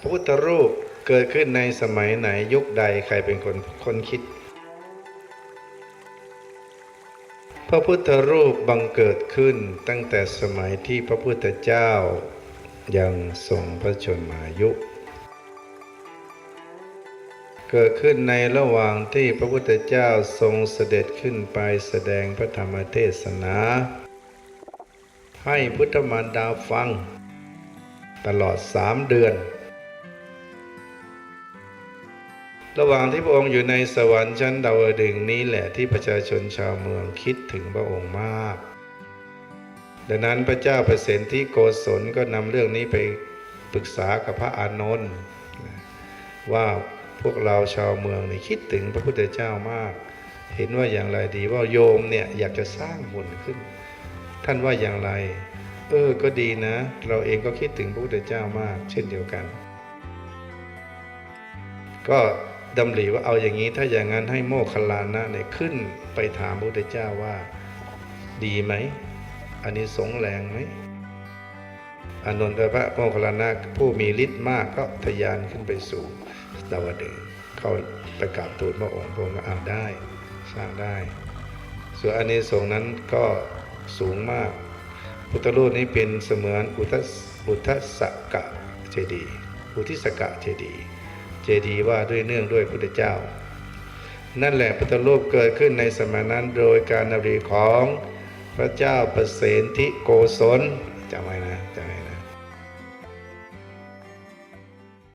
พระพุทธรูปเกิดขึ้นในสมัยไหนยุคใดใครเป็นคนคนคิด พระพุทธรูปบังเกิดขึ้นตั้งแต่สมัยที่พระพุทธเจ้ายังทรงพระชนมายุ เกิดขึ้นในระหว่างที่พระพุทธเจ้าทรงเสด็จขึ้นไปแสดงพระธรรมเทศนา ให้พุทธมารดาฟัง ตลอดสามเดือน ระหว่างที่พระองค์อยู่ในสวรรค์ชั้นดาวดึงนี้แหละที่ประชาชนชาวเมืองคิดถึงพระองค์มาก ดังนั้นพระเจ้าเปรตที่โกศลก็นำเรื่องนี้ไปปรึกษากับพระอานนท์ว่าพวกเราชาวเมืองนี่คิดถึงพระพุทธเจ้ามาก เห็นว่าอย่างไรดีว่าโยมเนี่ยอยากจะสร้างบุญขึ้น ท่านว่าอย่างไร เออก็ดีนะ เราเองก็คิดถึงพระพุทธเจ้ามาก เช่นเดียวกัน ก็ ดำริว่าเอาอย่างนี้ถ้าอย่างนั้นให้โมคคลานะเนี่ยขึ้นไปถามพระพุทธเจ้าว่า ดีไหมอันนี้สงส์แรงไหมอานนท์พระโมคคัลลานะผู้มีฤทธิ์มากก็ทะยานขึ้นไปสู่ดาวดึงเข้าประกราศทูลพระองค์พระองค์ก็เอาได้ สร้างได้ ส่วนอันนี้สงส์นั้นก็สูงมาก พุทธรูปนี้เป็นเสมือนอุทสอุทสกะเจดีย์อุทิสกะเจดีย์ ดีย์ว่าด้วยเนื่องด้วยพุทธเจ้า นั่นแหละพุทธรูปเกิดขึ้นในสมัยนั้นโดยการนารีของพระเจ้าประเสนทิโกศลจำไว้นะจำไว้นะ